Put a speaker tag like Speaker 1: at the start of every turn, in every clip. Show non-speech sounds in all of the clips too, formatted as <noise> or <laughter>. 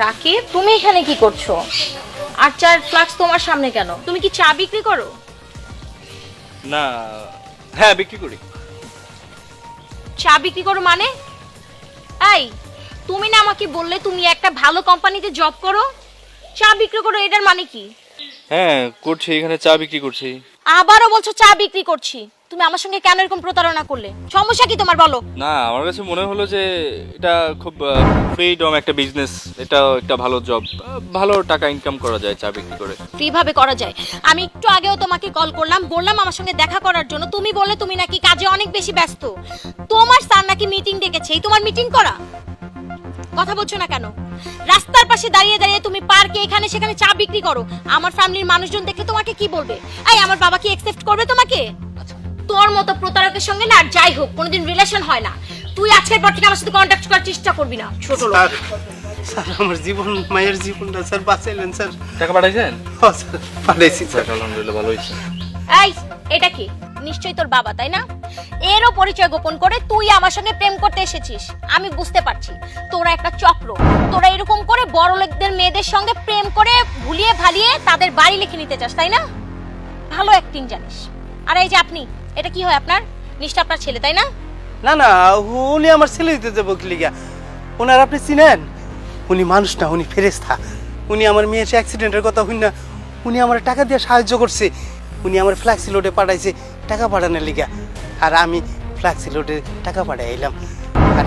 Speaker 1: তাকে তুমি এখানে কি করছ? আর চার ফ্লাক্স তোমার সামনে কেন? তুমি কি চা বিক্রি করো?
Speaker 2: না হ্যাঁ বিক্রি করি।
Speaker 1: চা বিক্রি করো মানে? এই তুমি না আমাকে বললে তুমি একটা ভালো কোম্পানিতে জব করো? চা বিক্রি করো এটার মানে কি?
Speaker 2: হ্যাঁ করছি এখানে চা বিক্রি করছি।
Speaker 1: আবারও বলছো চা বিক্রি করছি। তুমি আমার সঙ্গে কেন এরকম প্রতারণা করলে? সমস্যা কি তোমার বলো?
Speaker 2: না আমার কাছে মনে হলো যে এটা খুব ফ্রিডম একটা বিজনেস এটা একটা ভালো জব ভালো টাকা ইনকাম করা যায় চা বিক্রি করে।
Speaker 1: কীভাবে করা যায়। আমি একটু আগেও তোমাকে কল করলাম বললাম আমার সঙ্গে দেখা করার জন্য। তুমি বললে তুমি নাকি কাজে অনেক বেশি ব্যস্ত। তোমার স্যার নাকি মিটিং ডেকেছে এই তোমার মিটিং করা? কথা বলছো না কেন? রাস্তার পাশে দাঁড়িয়ে দাঁড়িয়ে তুমি পার্কে এখানে সেখানে চা বিক্রি করো। আমার ফ্যামিলির মানুষজন দেখলে তোমাকে কি বলবে? এই আমার বাবা কি অ্যাকসেপ্ট করবে তোমাকে? তোর মতো প্রতারকের সঙ্গে না আর যাই হোক কোনোদিন রিলেশন হয় না। তুই আজকের পর থেকে আমার সাথে কন্ট্যাক্ট করার চেষ্টা করবি না ছোট লোক।
Speaker 3: স্যার স্যার আমার জীবন মায়ের জীবনটা স্যার বাঁচাইলেন স্যার।
Speaker 2: টাকা পাঠাইছেন?
Speaker 3: ও স্যার পাঠাইছি স্যার।
Speaker 2: আলহামদুলিল্লাহ ভালো হয়েছে
Speaker 1: এই এটা কি? নিশ্চয়ই তোর বাবা তাই না? এরও পরিচয় গোপন করে তুই আমার সঙ্গে প্রেম করতে এসেছিস। আমি বুঝতে পারছি তোরা একটা চক্র। তোরা এরকম করে বড় লোকদের মেয়েদের সঙ্গে প্রেম করে ভুলিয়ে ভালিয়ে তাদের বাড়ি লিখে নিতে চাস তাই না? ভালো অ্যাক্টিং জানিস। আর এই যে আপনি এটা কি হয় আপনার? নিশ্চয় আপনার ছেলে, তাই না?
Speaker 3: না না উনি আমার ছেলে দিতে যাব লিগা। ওনার আপনি চিনেন? উনি মানুষ না, উনি ফেরেস্তা উনি আমার মেয়ের অ্যাক্সিডেন্টের কথা শুন না। উনি আমার টাকা দিয়ে সাহায্য করছে। উনি আমার ফ্ল্যাক্সি লোডে পাঠাইছে, টাকা পাঠানোর লিগা। আর আমি ফ্ল্যাক্সি লোডে টাকা পাঠাই এলাম আর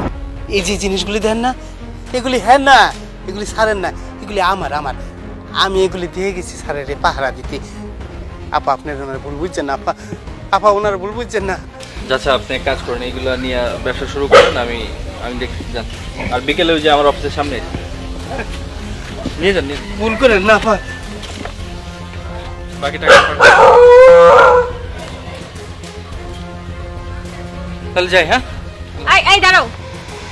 Speaker 3: এই যে জিনিসগুলি দেন না, এগুলি হ্যাঁ না, এগুলি সারেন না, এগুলি আমার আমার। আমি এগুলি দিয়ে গেছি স্যারের পাহারা দিতে। আপা, আপনার ভুল বুঝছেন আপা। আপা ওনার ভুল বুঝছেন না।
Speaker 2: আচ্ছা আপনি এক কাজ করেন এইগুলো নিয়ে ব্যবসা শুরু করেন আমি আমি দেখি যান আর বিকেলে ওই যে আমার অফিসের সামনে। নিয়ে যান নিয়ে যান।
Speaker 3: ভুল করেন না আপা।
Speaker 2: বাকি টাকা পাঠান। তাহলে যাই হ্যাঁ?
Speaker 1: এই এই দাঁড়াও।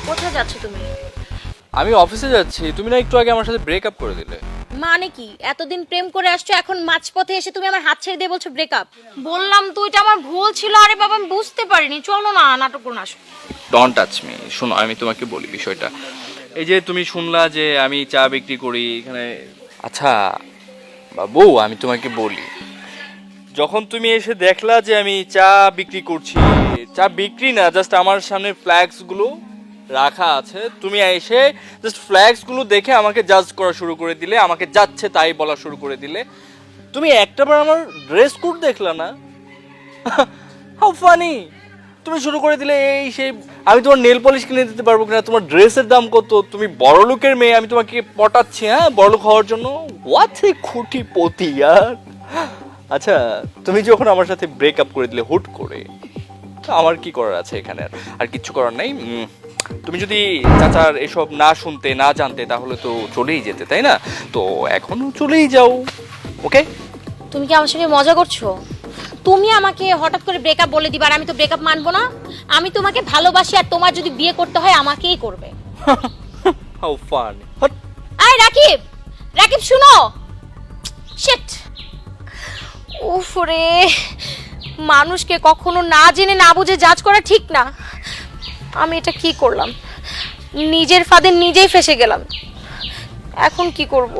Speaker 1: কোথায় যাচ্ছ তুমি?
Speaker 2: আমি অফিসে যাচ্ছি। তুমি না একটু আগে আমার সাথে ব্রেকআপ করে দিলে।
Speaker 1: মানে কি? এতদিন প্রেম করে আসছো এখন মাঝপথে এসে তুমি আমার হাত ছেড়ে দিয়ে বলছো ব্রেকআপ বললাম তো এটা আমার ভুল ছিল। আরে বাবা আমি বুঝতে পারিনি। চলো না নাটক করুন আসো।
Speaker 2: ডোন্ট টাচ মি শোনো আমি তোমাকে বলি বিষয়টা। এই যে তুমি শুনলা যে আমি চা বিক্রি করি এখানে আচ্ছা বাবু আমি তোমাকে বলি। যখন তুমি এসে দেখলা যে আমি চা বিক্রি করছি চা বিক্রি না জাস্ট আমার সামনে ফ্ল্যাগসগুলো রাখা আছে। তুমি এসে জাস্ট ফ্ল্যাগসগুলো দেখে আমাকে জাজ করা শুরু করে দিলে, আমাকে যাচ্ছে তাই বলা শুরু করে দিলে। তুমি একটাবার আমার ড্রেস কোড দেখলা না? <laughs> হাউ ফানি তুমি শুরু করে দিলে, এই সেই, আমি তোমার নেল পলিশ কিনে দিতে পারব কিনা? তোমার ড্রেসের দাম কত? তুমি বড় লোকের মেয়ে, আমি তোমাকে পটাচ্ছি হ্যাঁ? বড় লোক হওয়ার জন্য? হোয়াট এ খুঁটি পতি আর আচ্ছা তুমি যখন আমার সাথে ব্রেকআপ করে দিলে হুট করে আমার কি করার আছে এখানে? আর? কিচ্ছু করার নাই? তুমি যদি চাচার এসব না শুনতে না জানতে তাহলে তো চলেই যেতে তাই না? তো এখনও চলেই যাও ওকে?
Speaker 1: তুমি কি আমার সঙ্গে মজা করছ? তুমি আমাকে হঠাৎ করে ব্রেকআপ বলে দিবা আর আমি তো ব্রেকআপ মানবো না? আমি তোমাকে ভালোবাসি আর তোমার যদি বিয়ে করতে হয় আমাকেই করবে। <laughs>
Speaker 2: হাউ ফান
Speaker 1: আয় রাকিব! রাকিব শুনো! শিট উফরে! মানুষকে কখনো না জেনে না বুঝে জাজ করা ঠিক না। আমি এটা কি করলাম? নিজের ফাঁদে নিজেই ফেসে গেলাম। এখন কি করব?